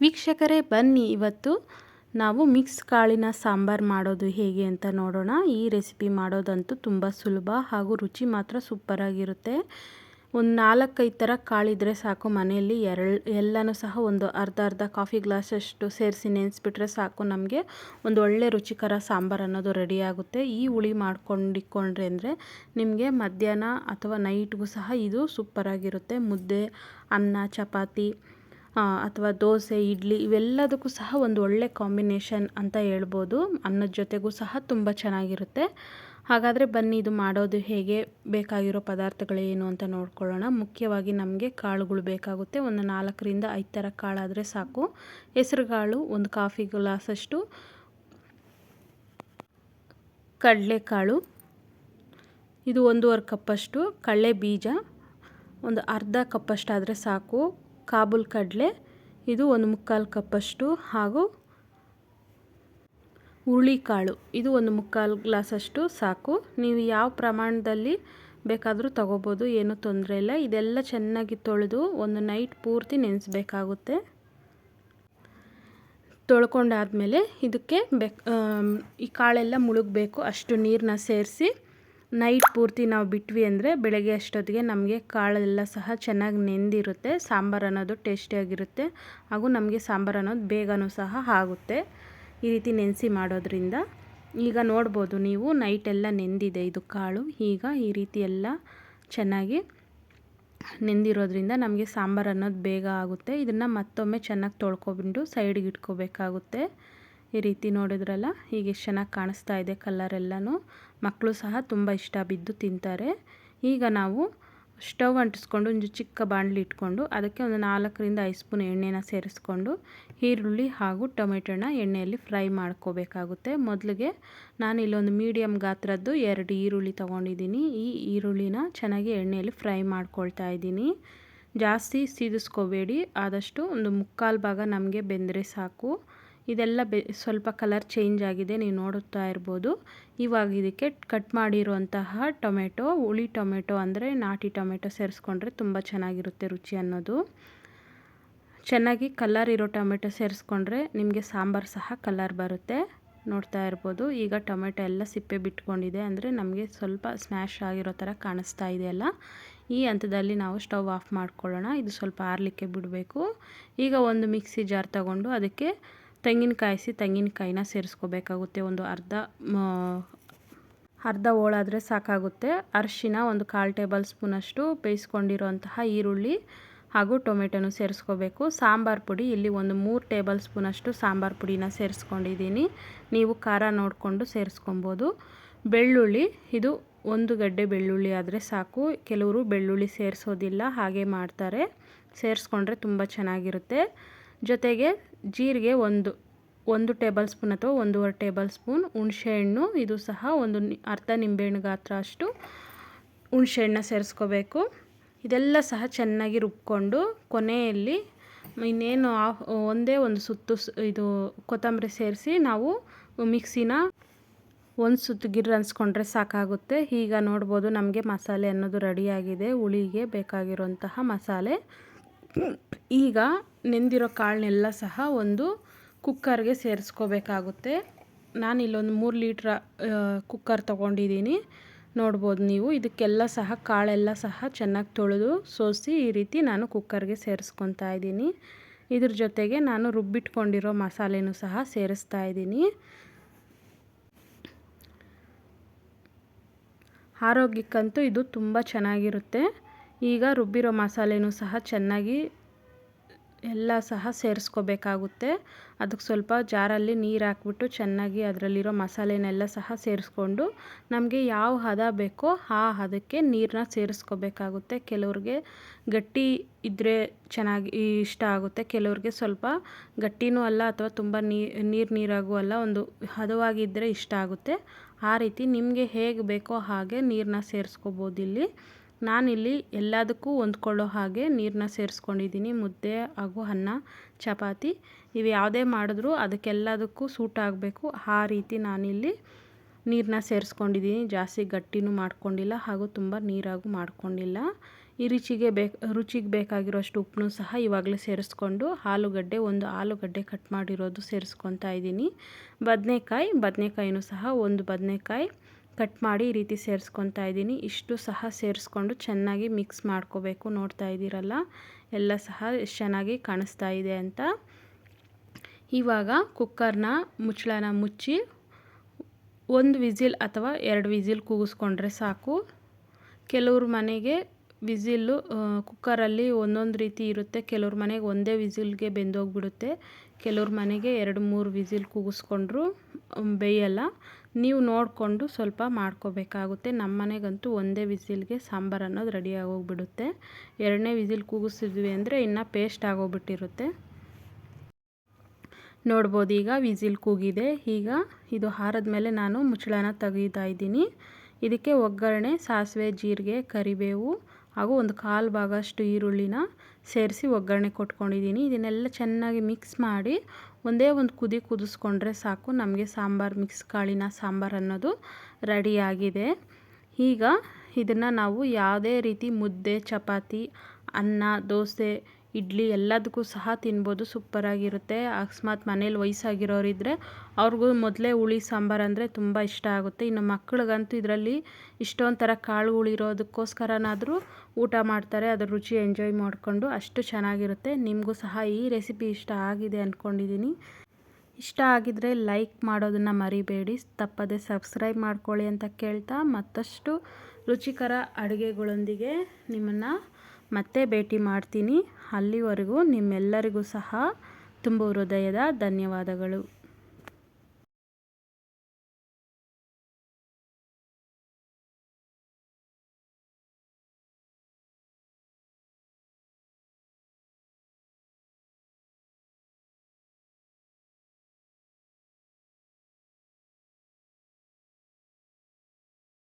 ವೀಕ್ಷಕರೇ, ಬನ್ನಿ. ಇವತ್ತು ನಾವು ಮಿಕ್ಸ್ ಕಾಳಿನ ಸಾಂಬಾರು ಮಾಡೋದು ಹೇಗೆ ಅಂತ ನೋಡೋಣ. ಈ ರೆಸಿಪಿ ಮಾಡೋದಂತೂ ತುಂಬ ಸುಲಭ ಹಾಗೂ ರುಚಿ ಮಾತ್ರ ಸೂಪರಾಗಿರುತ್ತೆ ಒಂದು ನಾಲ್ಕೈದು ಥರ ಕಾಳಿದ್ರೆ ಸಾಕು ಮನೆಯಲ್ಲಿ. ಎರಡು ಎಲ್ಲನೂ ಸಹ ಒಂದು ಅರ್ಧ ಅರ್ಧ ಕಾಫಿ ಗ್ಲಾಸಷ್ಟು ಸೇರಿಸಿ ನೆನೆಸ್ಬಿಟ್ರೆ ಸಾಕು ನಮಗೆ. ಒಂದು ಒಳ್ಳೆ ರುಚಿಕರ ಸಾಂಬಾರು ಅನ್ನೋದು ರೆಡಿಯಾಗುತ್ತೆ ಈ ಹುಳಿ ಮಾಡ್ಕೊಂಡಿಕ್ಕೊಂಡ್ರೆ ಅಂದರೆ ನಿಮಗೆ ಮಧ್ಯಾಹ್ನ ಅಥವಾ ನೈಟ್ಗೂ ಸಹ ಇದು ಸೂಪರಾಗಿರುತ್ತೆ ಮುದ್ದೆ, ಅನ್ನ, ಚಪಾತಿ ಅಥವಾ ದೋಸೆ, ಇಡ್ಲಿ ಇವೆಲ್ಲದಕ್ಕೂ ಸಹ ಒಂದು ಒಳ್ಳೆ ಕಾಂಬಿನೇಷನ್ ಅಂತ ಹೇಳ್ಬೋದು. ಅನ್ನದ ಜೊತೆಗೂ ಸಹ ತುಂಬ ಚೆನ್ನಾಗಿರುತ್ತೆ. ಹಾಗಾದರೆ ಬನ್ನಿ, ಇದು ಮಾಡೋದು ಹೇಗೆ? ಬೇಕಾಗಿರೋ ಪದಾರ್ಥಗಳು ಏನು ಅಂತ ನೋಡ್ಕೊಳ್ಳೋಣ. ಮುಖ್ಯವಾಗಿ ನಮಗೆ ಕಾಳುಗಳು ಬೇಕಾಗುತ್ತೆ. ಒಂದು ನಾಲ್ಕರಿಂದ ಐದು ಥರ ಕಾಳಾದರೆ ಸಾಕು. ಹೆಸರುಕಾಳು ಒಂದು ಕಾಫಿ ಗ್ಲಾಸಷ್ಟು. ಕಡಲೆಕಾಳು, ಇದು ಒಂದೂವರೆ ಕಪ್ಪಷ್ಟು. ಕಡಲೆ ಬೀಜ ಒಂದು ಅರ್ಧ ಕಪ್ಪಷ್ಟಾದರೆ ಸಾಕು. ಕಾಬೂಲ್ ಕಡಲೆ, ಇದು ಒಂದು ಮುಕ್ಕಾಲು ಕಪ್ಪಷ್ಟು ಹಾಗೂ ಹುರುಳಿಕಾಳು. ಇದು ಒಂದು ಮುಕ್ಕಾಲು ಗ್ಲಾಸಷ್ಟು ಸಾಕು. ನೀವು ಯಾವ ಪ್ರಮಾಣದಲ್ಲಿ ಬೇಕಾದರೂ ತಗೋಬೋದು, ಏನೂ ತೊಂದರೆ ಇಲ್ಲ. ಇದೆಲ್ಲ ಚೆನ್ನಾಗಿ ತೊಳೆದು ಒಂದು ನೈಟ್ ಪೂರ್ತಿ ನೆನೆಸ್ಬೇಕಾಗುತ್ತೆ. ತೊಳ್ಕೊಂಡಾದಮೇಲೆ ಇದಕ್ಕೆ ಬೆ ಈ ಕಾಳೆಲ್ಲ ಮುಳುಗಬೇಕು. ಅಷ್ಟು ನೀರನ್ನ ಸೇರಿಸಿ ನೈಟ್ ಪೂರ್ತಿ ನಾವು ಬಿಟ್ವಿ ಅಂದರೆ ಬೆಳಗ್ಗೆ ಅಷ್ಟೊತ್ತಿಗೆ ನಮಗೆ ಕಾಳೆಲ್ಲ ಸಹ ಚೆನ್ನಾಗಿ ನೆಂದಿರುತ್ತೆ. ಸಾಂಬಾರು ಅನ್ನೋದು ಟೇಸ್ಟಿಯಾಗಿರುತ್ತೆ ಹಾಗೂ ನಮಗೆ ಸಾಂಬಾರು ಅನ್ನೋದು ಬೇಗನೂ ಸಹ ಆಗುತ್ತೆ. ಈ ರೀತಿ ನೆನೆಸಿ ಮಾಡೋದ್ರಿಂದ. ಈಗ ನೋಡ್ಬೋದು ನೀವು ನೈಟೆಲ್ಲ ನೆಂದಿದೆ ಇದು ಕಾಳು. ಈಗ ಈ ರೀತಿ ಎಲ್ಲ ಚೆನ್ನಾಗಿ ನೆಂದಿರೋದ್ರಿಂದ ನಮಗೆ ಸಾಂಬಾರು ಅನ್ನೋದು ಬೇಗ ಆಗುತ್ತೆ. ಇದನ್ನು ಮತ್ತೊಮ್ಮೆ ಚೆನ್ನಾಗಿ ತೊಳ್ಕೊಬಿಟ್ಟು ಸೈಡಿಗೆ ಇಟ್ಕೋಬೇಕಾಗುತ್ತೆ. ಈ ರೀತಿ ನೋಡಿದ್ರಲ್ಲ ಈಗ ಎಷ್ಟು ಚೆನ್ನಾಗಿ ಕಾಣಿಸ್ತಾ ಇದೆ ಕಲರೆಲ್ಲನೂ ಮಕ್ಕಳು ಸಹ ತುಂಬ ಇಷ್ಟ ಬಿದ್ದು ತಿಂತಾರೆ. ಈಗ ನಾವು ಸ್ಟವ್ ಅಂಟಿಸ್ಕೊಂಡು ಒಂದು ಚಿಕ್ಕ ಬಾಣಲಿ ಇಟ್ಕೊಂಡು ಅದಕ್ಕೆ ಒಂದು ನಾಲ್ಕರಿಂದ ಐದು ಸ್ಪೂನ್ ಎಣ್ಣೆನ ಸೇರಿಸ್ಕೊಂಡು ಈರುಳ್ಳಿ ಹಾಗೂ ಟೊಮೆಟೊನ ಎಣ್ಣೆಯಲ್ಲಿ ಫ್ರೈ ಮಾಡ್ಕೋಬೇಕಾಗುತ್ತೆ. ಮೊದಲಿಗೆ ನಾನು ಇಲ್ಲೊಂದು ಮೀಡಿಯಮ್ ಗಾತ್ರದ್ದು ಎರಡು ಈರುಳ್ಳಿ ತೊಗೊಂಡಿದ್ದೀನಿ. ಈ ಈರುಳ್ಳಿನ ಚೆನ್ನಾಗಿ ಎಣ್ಣೆಯಲ್ಲಿ ಫ್ರೈ ಮಾಡ್ಕೊಳ್ತಾ ಇದ್ದೀನಿ. ಜಾಸ್ತಿ ಸೀದಿಸ್ಕೋಬೇಡಿ. ಆದಷ್ಟು ಒಂದು ಮುಕ್ಕಾಲು ಭಾಗ ನಮಗೆ ಬೆಂದರೆ ಸಾಕು. ಇದೆಲ್ಲ ಬೆ, ಸ್ವಲ್ಪ ಕಲರ್ ಚೇಂಜ್ ಆಗಿದೆ, ನೀವು ನೋಡುತ್ತಾ ಇರ್ಬೋದು. ಇವಾಗ ಇದಕ್ಕೆ ಕಟ್ ಮಾಡಿರುವಂತಹ ಟೊಮೆಟೊ, ಹುಳಿ ಟೊಮೆಟೊ ಅಂದರೆ ನಾಟಿ ಟೊಮೆಟೊ ಸೇರಿಸ್ಕೊಂಡ್ರೆ ತುಂಬ ಚೆನ್ನಾಗಿರುತ್ತೆ ರುಚಿ ಅನ್ನೋದು. ಚೆನ್ನಾಗಿ ಕಲರ್ ಇರೋ ಟೊಮೆಟೊ ಸೇರಿಸ್ಕೊಂಡ್ರೆ ನಿಮಗೆ ಸಾಂಬಾರು ಸಹ ಕಲರ್ ಬರುತ್ತೆ. ನೋಡ್ತಾ ಇರ್ಬೋದು, ಈಗ ಟೊಮೆಟೊ ಎಲ್ಲ ಸಿಪ್ಪೆ ಬಿಟ್ಕೊಂಡಿದೆ ಅಂದರೆ ನಮಗೆ ಸ್ವಲ್ಪ ಸ್ಮ್ಯಾಶ್ ಆಗಿರೋ ಥರ ಕಾಣಿಸ್ತಾ ಇದೆಯಲ್ಲ ಈ ಹಂತದಲ್ಲಿ ನಾವು ಸ್ಟವ್ ಆಫ್ ಮಾಡ್ಕೊಳ್ಳೋಣ, ಇದು ಸ್ವಲ್ಪ ಆರಲಿಕ್ಕೆ ಬಿಡಬೇಕು. ಈಗ ಒಂದು ಮಿಕ್ಸಿ ಜಾರ್ ತಗೊಂಡು ಅದಕ್ಕೆ ತೆಂಗಿನಕಾಯಿಸಿ ತೆಂಗಿನಕಾಯಿನ ಸೇರಿಸ್ಕೋಬೇಕಾಗುತ್ತೆ. ಒಂದು ಅರ್ಧ ಅರ್ಧ ಹೋಳಾದರೆ ಸಾಕಾಗುತ್ತೆ. ಅರಿಶಿನ ಒಂದು ಕಾಲು ಟೇಬಲ್ ಸ್ಪೂನಷ್ಟು ಬೇಯಿಸ್ಕೊಂಡಿರುವಂತಹ ಈರುಳ್ಳಿ ಹಾಗೂ ಟೊಮೆಟೊನು ಸೇರಿಸ್ಕೋಬೇಕು. ಸಾಂಬಾರು ಪುಡಿ, ಇಲ್ಲಿ ಒಂದು ಮೂರು ಟೇಬಲ್ ಸ್ಪೂನಷ್ಟು ಸಾಂಬಾರು ಪುಡಿನ ಸೇರಿಸ್ಕೊಂಡಿದ್ದೀನಿ. ನೀವು ಖಾರ ನೋಡಿಕೊಂಡು ಸೇರಿಸ್ಕೊಬೋದು. ಬೆಳ್ಳುಳ್ಳಿ, ಇದು ಒಂದು ಗಡ್ಡೆ ಬೆಳ್ಳುಳ್ಳಿ ಆದರೆ ಸಾಕು. ಕೆಲವರು ಬೆಳ್ಳುಳ್ಳಿ ಸೇರಿಸೋದಿಲ್ಲ, ಹಾಗೆ ಮಾಡ್ತಾರೆ. ಸೇರಿಸ್ಕೊಂಡ್ರೆ ತುಂಬ ಚೆನ್ನಾಗಿರುತ್ತೆ. ಜೊತೆಗೆ ಜೀರಿಗೆ ಒಂದು ಒಂದು ಟೇಬಲ್ ಸ್ಪೂನ್ ಅಥವಾ ಒಂದೂವರೆ ಟೇಬಲ್ ಸ್ಪೂನ್ ಹುಣಸೆಹಣ್ಣು ಇದು ಸಹ ಒಂದು ಅರ್ಧ ನಿಂಬೆಹಣ್ಣು ಗಾತ್ರ ಅಷ್ಟು ಹುಣಸೆಹಣ್ಣ ಸೇರಿಸ್ಕೋಬೇಕು. ಇದೆಲ್ಲ ಸಹ ಚೆನ್ನಾಗಿ ರುಬ್ಕೊಂಡು ಕೊನೆಯಲ್ಲಿ ಇನ್ನೇನು ಒಂದೇ ಒಂದು ಸುತ್ತು ಇದು ಕೊತ್ತಂಬರಿ ಸೇರಿಸಿ ನಾವು ಮಿಕ್ಸಿನ ಒಂದು ಸುತ್ತು ಗಿರ್ ಅನ್ಸ್ಕೊಂಡ್ರೆ ಸಾಕಾಗುತ್ತೆ. ಈಗ ನೋಡ್ಬೋದು ನಮಗೆ ಮಸಾಲೆ ಅನ್ನೋದು ರೆಡಿಯಾಗಿದೆ ಹುಳಿಗೆ ಬೇಕಾಗಿರುವಂತಹ ಮಸಾಲೆ. ಈಗ ನೆಂದಿರೋ ಕಾಳನ್ನೆಲ್ಲ ಸಹ ಒಂದು ಕುಕ್ಕರ್ಗೆ ಸೇರಿಸ್ಕೋಬೇಕಾಗುತ್ತೆ. ನಾನು ಇಲ್ಲೊಂದು ಮೂರು ಲೀಟ್ರ ಕುಕ್ಕರ್ ತೊಗೊಂಡಿದ್ದೀನಿ ನೋಡ್ಬೋದು ನೀವು. ಇದಕ್ಕೆಲ್ಲ ಸಹ ಕಾಳೆಲ್ಲ ಸಹ ಚೆನ್ನಾಗಿ ತೊಳೆದು ಸೋಸಿ ಈ ರೀತಿ ನಾನು ಕುಕ್ಕರ್ಗೆ ಸೇರಿಸ್ಕೊತಾ ಇದ್ದೀನಿ. ಇದ್ರ ಜೊತೆಗೆ ನಾನು ರುಬ್ಬಿಟ್ಕೊಂಡಿರೋ ಮಸಾಲೆನೂ ಸಹ ಸೇರಿಸ್ತಾ ಇದ್ದೀನಿ. ಆರೋಗ್ಯಕ್ಕಂತೂ ಇದು ತುಂಬ ಚೆನ್ನಾಗಿರುತ್ತೆ. ಈಗ ರುಬ್ಬಿರೋ ಮಸಾಲೆನೂ ಸಹ ಚೆನ್ನಾಗಿ ಎಲ್ಲ ಸಹ ಸೇರಿಸ್ಕೋಬೇಕಾಗುತ್ತೆ. ಅದಕ್ಕೆ ಸ್ವಲ್ಪ ಜಾರಲ್ಲಿ ನೀರು ಹಾಕ್ಬಿಟ್ಟು ಚೆನ್ನಾಗಿ ಅದರಲ್ಲಿರೋ ಮಸಾಲೆನೆಲ್ಲ ಸಹ ಸೇರಿಸ್ಕೊಂಡು ನಮಗೆ ಯಾವ ಹದ ಬೇಕೋ ಆ ಹದಕ್ಕೆ ನೀರನ್ನ ಸೇರಿಸ್ಕೋಬೇಕಾಗುತ್ತೆ. ಕೆಲವ್ರಿಗೆ ಗಟ್ಟಿ ಇದ್ದರೆ ಚೆನ್ನಾಗಿ ಇಷ್ಟ ಆಗುತ್ತೆ. ಕೆಲವ್ರಿಗೆ ಸ್ವಲ್ಪ ಗಟ್ಟಿನೂ ಅಲ್ಲ ಅಥವಾ ತುಂಬ ನೀರು ನೀರಾಗೂ ಅಲ್ಲ ಒಂದು ಹದವಾಗಿದ್ದರೆ ಇಷ್ಟ ಆಗುತ್ತೆ. ಆ ರೀತಿ ನಿಮಗೆ ಹೇಗೆ ಬೇಕೋ ಹಾಗೆ ನೀರನ್ನ ಸೇರಿಸ್ಕೋಬೋದು ಇಲ್ಲಿ. ನಾನಿಲ್ಲಿ ಎಲ್ಲದಕ್ಕೂ ಹೊಂದ್ಕೊಳ್ಳೋ ಹಾಗೆ ನೀರನ್ನ ಸೇರಿಸ್ಕೊಂಡಿದ್ದೀನಿ, ಮುದ್ದೆ ಹಾಗೂ ಅನ್ನ, ಚಪಾತಿ. ಇವು ಯಾವುದೇ ಮಾಡಿದ್ರೂ ಅದಕ್ಕೆಲ್ಲದಕ್ಕೂ ಸೂಟ್ ಆಗಬೇಕು. ಆ ರೀತಿ ನಾನಿಲ್ಲಿ ನೀರನ್ನ ಸೇರಿಸ್ಕೊಂಡಿದ್ದೀನಿ. ಜಾಸ್ತಿ ಗಟ್ಟಿನೂ ಮಾಡ್ಕೊಂಡಿಲ್ಲ ಹಾಗೂ ತುಂಬ ನೀರಾಗೂ ಮಾಡ್ಕೊಂಡಿಲ್ಲ. ಈ ರುಚಿಗೆ ಬೇಕು, ರುಚಿಗೆ ಬೇಕಾಗಿರೋಷ್ಟು ಉಪ್ಪನ್ನು ಸಹ ಇವಾಗಲೇ ಸೇರಿಸ್ಕೊಂಡು ಆಲೂಗಡ್ಡೆ, ಒಂದು ಆಲೂಗಡ್ಡೆ ಕಟ್ ಮಾಡಿರೋದು ಸೇರಿಸ್ಕೊತಾ ಇದ್ದೀನಿ. ಬದನೆಕಾಯಿ, ಬದನೆಕಾಯಿನೂ ಸಹ ಒಂದು ಬದನೆಕಾಯಿ. ಕಟ್ ಮಾಡಿ ಈ ರೀತಿ ಸೇರಿಸ್ಕೊತಾ ಇದ್ದೀನಿ. ಇಷ್ಟು ಸಹ ಸೇರಿಸ್ಕೊಂಡು ಚೆನ್ನಾಗಿ ಮಿಕ್ಸ್ ಮಾಡ್ಕೋಬೇಕು. ನೋಡ್ತಾ ಇದ್ದೀರಲ್ಲ? ಎಲ್ಲ ಸಹ ಎಷ್ಟು ಚೆನ್ನಾಗಿ ಕಾಣಿಸ್ತಾ ಇದೆ ಅಂತ. ಇವಾಗ ಕುಕ್ಕರ್ನ ಮುಚ್ಚಳನ ಮುಚ್ಚಿ ಒಂದು ವಿಸಿಲ್ ಅಥವಾ ಎರಡು ವಿಸಿಲ್ ಕೂಗಿಸ್ಕೊಂಡ್ರೆ ಸಾಕು. ಕೆಲವ್ರ ಮನೆಗೆ ವಿಸಿಲ್ಲು ಕುಕ್ಕರಲ್ಲಿ ಒಂದೊಂದು ರೀತಿ ಇರುತ್ತೆ. ಕೆಲವ್ರ ಮನೆಗೆ ಒಂದೇ ವಿಸಿಲ್ಗೆ ಬೆಂದೋಗ್ಬಿಡುತ್ತೆ. ಕೆಲವ್ರ ಮನೆಗೆ ಎರಡು, ಮೂರು ವಿಸಿಲ್ ಕೂಗಿಸ್ಕೊಂಡ್ರು ಬೇಯಲ್ಲ. ನೀವು ನೋಡಿಕೊಂಡು ಸ್ವಲ್ಪ ಮಾಡ್ಕೋಬೇಕಾಗುತ್ತೆ. ನಮ್ಮ ಮನೆಗಂತೂ ಒಂದೇ ವಿಸಿಲ್ಗೆ ಸಾಂಬಾರು ಅನ್ನೋದು ರೆಡಿ ಆಗೋಗ್ಬಿಡುತ್ತೆ. ಎರಡನೇ ವಿಸಿಲ್ ಕೂಗಿಸಿದ್ವಿ ಅಂದರೆ ಇನ್ನು ಪೇಸ್ಟ್ ಆಗೋಗ್ಬಿಟ್ಟಿರುತ್ತೆ. ನೋಡ್ಬೋದು, ಈಗ ವಿಸಿಲ್ ಕೂಗಿದೆ. ಈಗ ಇದು ಹಾರದ ಮೇಲೆ ನಾನು ಮುಚ್ಚಳನ ತೆಗೀತಾ ಇದ್ದೀನಿ. ಇದಕ್ಕೆ ಒಗ್ಗರಣೆ, ಸಾಸಿವೆ, ಜೀರಿಗೆ, ಕರಿಬೇವು ಹಾಗೂ ಒಂದು ಕಾಲು ಭಾಗಷ್ಟು ಈರುಳ್ಳಿನ ಸೇರಿಸಿ ಒಗ್ಗರಣೆ ಕೊಟ್ಕೊಂಡಿದ್ದೀನಿ. ಇದನ್ನೆಲ್ಲ ಚೆನ್ನಾಗಿ ಮಿಕ್ಸ್ ಮಾಡಿ ಒಂದೇ ಒಂದು ಕುದಿ ಕುದಿಸ್ಕೊಂಡ್ರೆ ಸಾಕು. ನಮಗೆ ಸಾಂಬಾರು ಮಿಕ್ಸ್ ಕಾಳಿನ ಸಾಂಬಾರು ಅನ್ನೋದು ರೆಡಿಯಾಗಿದೆ ಈಗ ಇದನ್ನು ನಾವು ಯಾವುದೇ ರೀತಿ ಮುದ್ದೆ, ಚಪಾತಿ, ಅನ್ನ, ದೋಸೆ ಇಡ್ಲಿ ಎಲ್ಲದಕ್ಕೂ ಸಹ ತಿನ್ಬೋದು, ಸೂಪರಾಗಿರುತ್ತೆ. ಅಕಸ್ಮಾತ್ ಮನೇಲಿ ವಯಸ್ಸಾಗಿರೋರಿದ್ರೆ ಅವ್ರಿಗೂ ಮೊದಲೇ ಹುಳಿ ಸಾಂಬಾರು ಅಂದರೆ ತುಂಬ ಇಷ್ಟ ಆಗುತ್ತೆ. ಇನ್ನು ಮಕ್ಳಿಗಂತೂ ಇದರಲ್ಲಿ ಇಷ್ಟೊಂದು ಥರ ಕಾಳುಗಳಿರೋದಕ್ಕೋಸ್ಕರನಾದರೂ ಊಟ ಮಾಡ್ತಾರೆ, ಅದ್ರ ರುಚಿ ಎಂಜಾಯ್ ಮಾಡಿಕೊಂಡು ಅಷ್ಟು ಚೆನ್ನಾಗಿರುತ್ತೆ. ನಿಮಗೂ ಸಹ ಈ ರೆಸಿಪಿ ಇಷ್ಟ ಆಗಿದೆ ಅಂದ್ಕೊಂಡಿದ್ದೀನಿ ಇಷ್ಟ ಆಗಿದರೆ ಲೈಕ್ ಮಾಡೋದನ್ನು ಮರಿಬೇಡಿ. ತಪ್ಪದೆ ಸಬ್ಸ್ಕ್ರೈಬ್ ಮಾಡ್ಕೊಳ್ಳಿ ಅಂತ ಕೇಳ್ತಾ ಮತ್ತಷ್ಟು ರುಚಿಕರ ಅಡುಗೆಗಳೊಂದಿಗೆ ನಿಮ್ಮನ್ನು ಮತ್ತೆ ಭೇಟಿ ಮಾಡ್ತೀನಿ. ಅಲ್ಲಿವರೆಗೂ ನಿಮ್ಮೆಲ್ಲರಿಗೂ ಸಹ ತುಂಬ ಹೃದಯದ ಧನ್ಯವಾದಗಳು.